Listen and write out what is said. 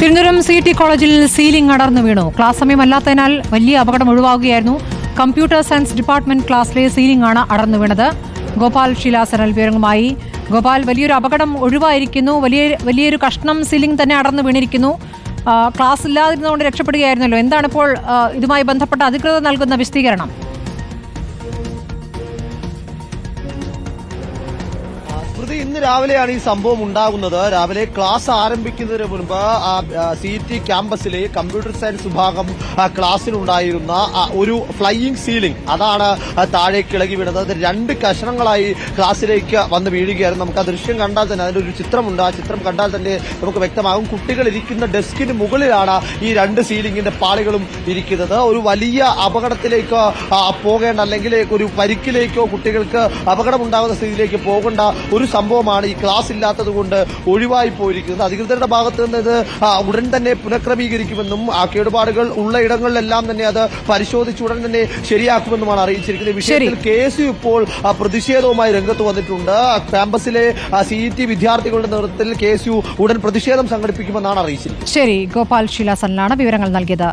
Thiruvananthapuram C T കോളേജിൽ ceiling അടർന്നു വീണു. ക്ലാസ് സമയമല്ലാത്തതിനാൽ വലിയ അപകടം ഒഴിവാകുകയായിരുന്നു. കമ്പ്യൂട്ടർ സയൻസ് ഡിപ്പാർട്ട്മെന്റ് ക്ലാസ്സിലെ സീലിംഗ് ആണ് അടർന്നു വീണത്. ഗോപാൽ ശീലാസനൽ വിവരങ്ങളുമായി. ഗോപാൽ വലിയൊരു അപകടം ഒഴിവായിരിക്കുന്നു. വലിയ വലിയൊരു കഷ്ണം സീലിംഗ് തന്നെ അടർന്നു വീണിരിക്കുന്നു. ക്ലാസ് ഇല്ലാതിരുന്നതുകൊണ്ട് രക്ഷപ്പെടുകയായിരുന്നല്ലോ. എന്താണ് ഇപ്പോൾ ഇതുമായി ബന്ധപ്പെട്ട അധികൃതർ നൽകുന്ന വിശദീകരണം? സ്മൃതി ഇന്ന് രാവിലെയാണ് ഈ സംഭവം ഉണ്ടാകുന്നത്. രാവിലെ ക്ലാസ് ആരംഭിക്കുന്നതിന് മുൻപ് സി ടി ക്യാമ്പസിലെ കമ്പ്യൂട്ടർ സയൻസ് വിഭാഗം ക്ലാസ്സിലുണ്ടായിരുന്ന ഒരു ഫ്ലൈയിങ് സീലിംഗ്. അതാണ് താഴേക്ക് ഇളകി വീണത്. രണ്ട് കഷണങ്ങളായി ക്ലാസ്സിലേക്ക് വന്ന് വീഴുകയായിരുന്നു. നമുക്ക് ആ ദൃശ്യം കണ്ടാൽ തന്നെ അതിന്റെ ഒരു ചിത്രമുണ്ട്. ആ ചിത്രം കണ്ടാൽ തന്നെ നമുക്ക് വ്യക്തമാകും. കുട്ടികൾ ഇരിക്കുന്ന ഡെസ്കിന് മുകളിലാണ് ഈ രണ്ട് സീലിംഗിന്റെ പാളികളും ഇരിക്കുന്നത്. ഒരു വലിയ അപകടത്തിലേക്കോ പോകേണ്ട അല്ലെങ്കിൽ ഒരു പരിക്കിലേക്കോ കുട്ടികൾക്ക് അപകടമുണ്ടാകുന്ന സ്ഥിതിയിലേക്ക് പോകേണ്ട ഒരു സംഭവമാണ് ഈ ക്ലാസ് ഇല്ലാത്തത് കൊണ്ട് ഒഴിവായി പോയിരിക്കുന്നത്. അധികൃതരുടെ ഭാഗത്ത് നിന്ന് ഇത് ഉടൻ തന്നെ പുനഃക്രമീകരിക്കുമെന്നും ആ കേടുപാടുകൾ ഉള്ള ഇടങ്ങളിലെല്ലാം തന്നെ അത് പരിശോധിച്ച് ഉടൻ തന്നെ ശരിയാക്കുമെന്നുമാണ് അറിയിച്ചിരിക്കുന്നത്. വിഷയത്തിൽ കേസ് ഇപ്പോൾ പ്രതിഷേധവുമായി രംഗത്ത് വന്നിട്ടുണ്ട്. ക്യാമ്പസിലെ സി ഇ ടി വിദ്യാർത്ഥികളുടെ നേതൃത്വത്തിൽ കേസ് ഉടൻ പ്രതിഷേധം സംഘടിപ്പിക്കുമെന്നാണ് അറിയിച്ചിരിക്കുന്നത്. ശരി. ഗോപാൽ ശീലാസനിലാണ് വിവരങ്ങൾ നൽകിയത്.